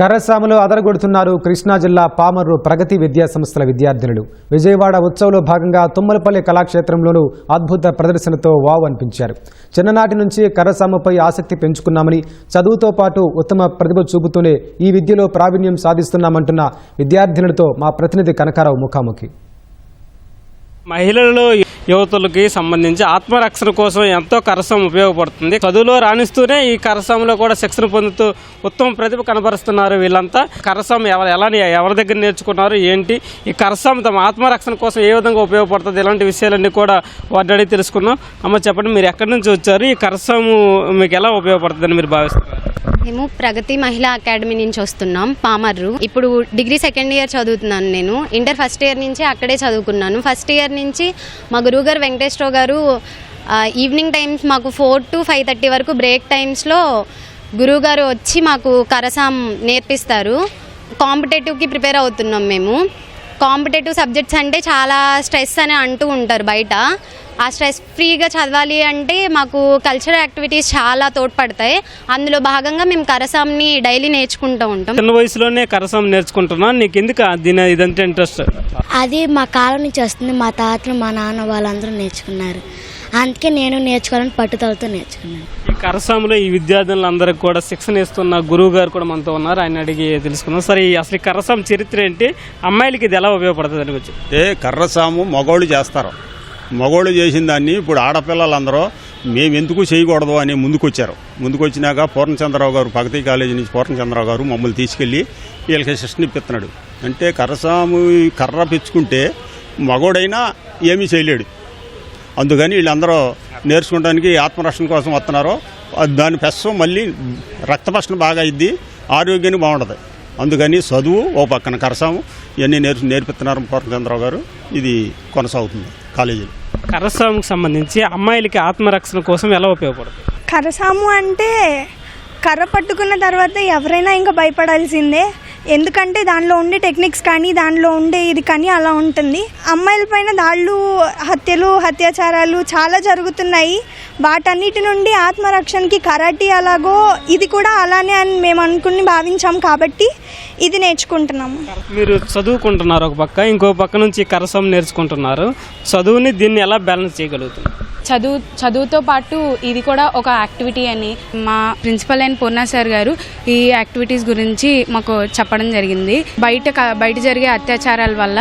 కర్రసాములో అదరగొడుతున్నారు కృష్ణా జిల్లా పామర్రు ప్రగతి విద్యా సంస్థల విద్యార్థినులు. విజయవాడ ఉత్సవంలో భాగంగా తుమ్మలపల్లి కళాక్షేత్రంలోనూ అద్భుత ప్రదర్శనతో వావ్ అనిపించారు. చిన్ననాటి నుంచి కర్రసాముపై ఆసక్తి పెంచుకున్నామని చదువుతో పాటు ఉత్తమ ప్రతిభ చూపుతూనే ఈ విద్యలో ప్రావీణ్యం సాధిస్తున్నామంటున్న విద్యార్థినులతో మా ప్రతినిధి కనకారావు ముఖాముఖి. మహిళలు యువతులకి సంబంధించి ఆత్మరక్షణ కోసం ఎంతో కరసం ఉపయోగపడుతుంది. చదువులో రాణిస్తూనే ఈ కరసంలో కూడా శిక్షణ పొందుతూ ఉత్తమ ప్రతిభ కనబరుస్తున్నారు వీళ్ళంతా. కరసం ఎవరు ఎలా ఎవరి దగ్గర నేర్చుకున్నారు ఏంటి? ఈ కరసం తమ ఆత్మరక్షణ కోసం ఏ విధంగా ఉపయోగపడుతుంది? ఇలాంటి విషయాలన్నీ కూడా వాటిని అడిగి తెలుసుకున్నాం అమ్మ చెప్పండి మీరు ఎక్కడి నుంచి వచ్చారు? ఈ కరసము మీకు ఎలా ఉపయోగపడుతుందని మీరు భావిస్తున్నారు? మేము ప్రగతి మహిళా అకాడమీ నుంచి వస్తున్నాం పామర్రు. ఇప్పుడు డిగ్రీ సెకండ్ ఇయర్ చదువుతున్నాను నేను. ఇంటర్ ఫస్ట్ ఇయర్ నుంచి అక్కడే చదువుకున్నాను. ఫస్ట్ ఇయర్ నుంచి మా గురువుగారు వెంకటేశ్వరరావు గారు ఈవినింగ్ టైమ్స్ మాకు ఫోర్ టు ఫైవ్ థర్టీ వరకు బ్రేక్ టైమ్స్లో గురువుగారు వచ్చి మాకు కరసాం నేర్పిస్తారు. కాంపిటేటివ్కి ప్రిపేర్ అవుతున్నాం మేము. కాంపిటేటివ్ సబ్జెక్ట్స్ అంటే చాలా స్ట్రెస్ అని అంటూ ఉంటారు బయట. ఆ స్ట్రెస్ ఫ్రీగా చదవాలి అంటే మాకు కల్చరల్ యాక్టివిటీస్ చాలా తోడ్పడతాయి. అందులో భాగంగా మేము కరసాంని డైలీ నేర్చుకుంటూ ఉంటాం. చిన్న వయసులోనే కరసం నేర్చుకుంటున్నాను. నీకు ఎందుకు దీని ఇదంటే ఇంట్రెస్ట్ అది మా కాలం నుంచి వస్తుంది. మా తాతలు మా నాన్న వాళ్ళందరూ నేర్చుకున్నారు. అందుకే నేను నేర్చుకోవాలని పట్టుదలతో నేర్చుకున్నాను. ఈ కరసాములో ఈ విద్యార్థులందరికీ కూడా శిక్షణ ఇస్తున్న గురువు గారు కూడా మనతో ఉన్నారు. ఆయన అడిగి తెలుసుకుందాం. సరే అసలు ఈ కరసాం చరిత్ర ఏంటి? అమ్మాయిలకి ఇది ఎలా ఉపయోగపడుతుంది అని వచ్చి. ఏ కర్రసాము మగోళ్ళు చేస్తారు. మగోళ్ళు చేసిన దాన్ని ఇప్పుడు ఆడపిల్లలందరూ మేము ఎందుకు చేయకూడదు అని ముందుకొచ్చారు. ముందుకొచ్చినాక పూర్ణచంద్రరావు గారు ప్రగతి కాలేజీ నుంచి పూర్ణచంద్రరావు గారు మమ్మల్ని తీసుకెళ్ళి వీళ్ళకి శిక్షణ ఇప్పిస్తున్నాడు. అంటే కర్రసాము కర్ర పెంచుకుంటే మగోడైనా ఏమీ చేయలేడు. అందుకని వీళ్ళందరూ నేర్చుకోవడానికి ఆత్మరక్షణ కోసం వస్తున్నారు. దాని పెస్సం మళ్ళీ రక్తపక్షణ బాగా అయింది ఆరోగ్యానికి బాగుంటుంది. అందుకని చదువు ఓ పక్కన కరసాము ఇవన్నీ నేర్చు నేర్పిస్తున్నారు పూర్ణచంద్రరావు గారు. ఇది కొనసాగుతుంది కాలేజీలో. కరసాంకి సంబంధించి అమ్మాయిలకి ఆత్మరక్షణ కోసం ఎలా ఉపయోగపడుతుంది? కర్రసాము అంటే కర్ర పట్టుకున్న తర్వాత ఎవరైనా ఇంకా భయపడాల్సిందే. ఎందుకంటే దానిలో ఉండే టెక్నిక్స్ కానీ దానిలో ఉండే ఇది కానీ అలా ఉంటుంది. అమ్మాయిల పైన దాళ్ళు హత్యలు అత్యాచారాలు చాలా జరుగుతున్నాయి. వాటన్నిటి నుండి ఆత్మరక్షణకి కరాటీ అలాగో ఇది కూడా అలానే అని మేము అనుకుని భావించాం కాబట్టి ఇది నేర్చుకుంటున్నాము. మీరు చదువుకుంటున్నారు ఒక పక్క ఇంకో పక్క నుంచి కరసం నేర్చుకుంటున్నారు. చదువుని దీన్ని ఎలా బ్యాలెన్స్ చేయగలుగుతున్నారు చదువు చదువుతో పాటు ఇది కూడా ఒక యాక్టివిటీ అని మా ప్రిన్సిపల్ అయిన పూర్ణ సార్ గారు ఈ యాక్టివిటీస్ గురించి మాకు చెప్పడం జరిగింది. బయట బయట జరిగే అత్యాచారాల వల్ల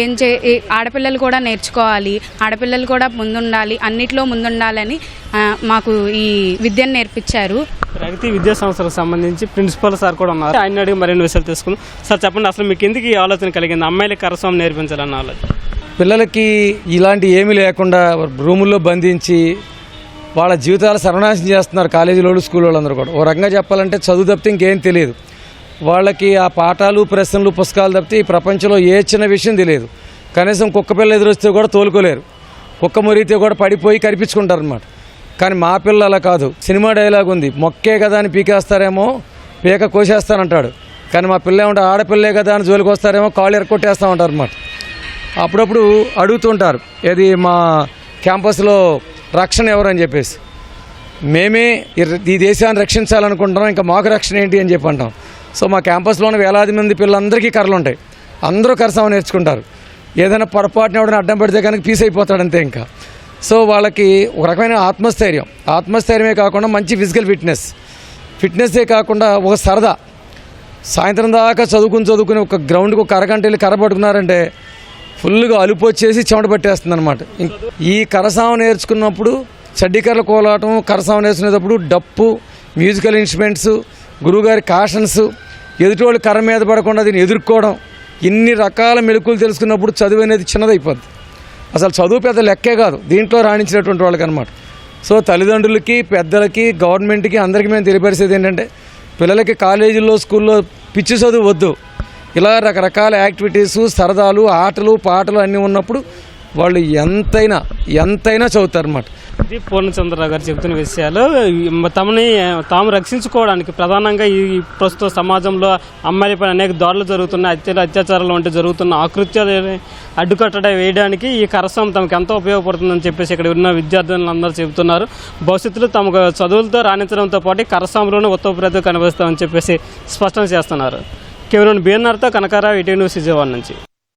ఏం చే ఆడపిల్లలు కూడా నేర్చుకోవాలి ఆడపిల్లలు కూడా ముందుండాలి అన్నిట్లో ముందుండాలని మాకు ఈ విద్యను నేర్పించారు. ప్రగతి విద్యా సంస్థలకు సంబంధించి ప్రిన్సిపల్ సార్ కూడా ఉన్నారు. ఆయన అడిగి మరిన్ని విషయాలు తెలుసుకుందాం. సార్ చెప్పండి అసలు మీకు ఎందుకు ఈ ఆలోచన కలిగింది? అమ్మాయిలకి కరస్వామి నేర్పించాలన్న ఆలోచన. పిల్లలకి ఇలాంటి ఏమీ లేకుండా రూముల్లో బంధించి వాళ్ళ జీవితాలు సర్వనాశం చేస్తున్నారు కాలేజీలో స్కూల్ వాళ్ళందరూ కూడా. ఓ రకంగా చెప్పాలంటే చదువు తప్పితే ఇంకేం తెలియదు. వాళ్ళకి ఆ పాఠాలు ప్రశ్నలు పుస్తకాలు తప్పితే ఈ ప్రపంచంలో ఏ చిన్న విషయం తెలియదు. కనీసం కుక్క పిల్ల ఎదురొస్తే కూడా తోలుకోలేరు. కుక్క మురిగితే కూడా పడిపోయి కనిపించుకుంటారు అనమాట కానీ మా పిల్ల అలా కాదు. సినిమా డైలాగ్ ఉంది. మొక్కే కదా అని పీకేస్తారేమో పీక కోసేస్తానంటాడు. కానీ మా పిల్ల ఏమంటే ఆడపిల్లే కదా అని జోలికి వస్తారేమో కాళ్ళు ఎరకొట్టేస్తా ఉంటారు అనమాట అప్పుడప్పుడు అడుగుతుంటారు ఏది మా క్యాంపస్లో రక్షణ ఎవరని చెప్పేసి. మేమే ఈ- దేశాన్ని రక్షించాలనుకుంటున్నాం ఇంకా మాకు రక్షణ ఏంటి అని చెప్పి అంటాం. సో మా క్యాంపస్లోని వేలాది మంది పిల్లలందరికీ కర్రలు ఉంటాయి. అందరూ కరసామ నేర్చుకుంటారు. ఏదైనా పొరపాటున ఎవడైనా అడ్డం పెడితే కనుక పీస్ అయిపోతాడంతే ఇంకా. సో వాళ్ళకి ఒక రకమైన ఆత్మస్థైర్యం. ఆత్మస్థైర్యమే కాకుండా మంచి ఫిజికల్ ఫిట్నెస్. ఫిట్నెస్సే కాకుండా ఒక సరదా. సాయంత్రం దాకా చదువుకుని చదువుకుని ఒక గ్రౌండ్కి ఒక అరగంట వెళ్ళి కర్ర పట్టుకున్నారంటే ఫుల్గా అలుపు వచ్చేసి చెమట పట్టేస్తుంది అనమాట ఈ కరసామ నేర్చుకున్నప్పుడు చడ్డీకర్ర కోలాటం కరసామ నేర్చుకునేటప్పుడు డప్పు మ్యూజికల్ ఇన్స్ట్రుమెంట్స్ గురువుగారి కాషన్స్ ఎదుటివాళ్ళు కర్ర మీద పడకుండా దీన్ని ఎదుర్కోవడం ఇన్ని రకాల మెలకులు తెలుసుకున్నప్పుడు చదువు అనేది చిన్నదైపోద్ది. అసలు చదువు పెద్ద లెక్కే కాదు దీంట్లో రాణించినటువంటి వాళ్ళకి అనమాట సో తల్లిదండ్రులకి పెద్దలకి గవర్నమెంట్కి అందరికీ మేము తెలియపరిచేది ఏంటంటే పిల్లలకి కాలేజీల్లో స్కూల్లో పిచ్చి చదువు వద్దు. ఇలా రకరకాల యాక్టివిటీస్ సరదాలు ఆటలు పాటలు అన్నీ ఉన్నప్పుడు వాళ్ళు ఎంతైనా ఎంతైనా చదువుతారన్నమాట. ఇది పూర్ణచంద్రరావు గారు చెబుతున్న విషయాలు తమని తాము రక్షించుకోవడానికి ప్రధానంగా ఈ ప్రస్తుత సమాజంలో అమ్మాయిలపై అనేక దాడులు జరుగుతున్నాయి అత్య అత్యాచారాలు వంటి జరుగుతున్న ఆకృత్యాలు అడ్డుకట్టడం వేయడానికి ఈ కరసం తమకు ఎంతో ఉపయోగపడుతుందని చెప్పేసి ఇక్కడ ఉన్న విద్యార్థులందరూ చెబుతున్నారు. భవిష్యత్తులో తమకు చదువులతో రాణించడంతో పాటు ఈ కరసంలోనే ఉత్తమ ప్రతి కనిపిస్తామని చెప్పేసి స్పష్టం చేస్తున్నారు. కెమెరాన్ బిఎన్ఆర్తో కనకారావు ఇటీ న్యూస్ విజయవాడ నుంచి.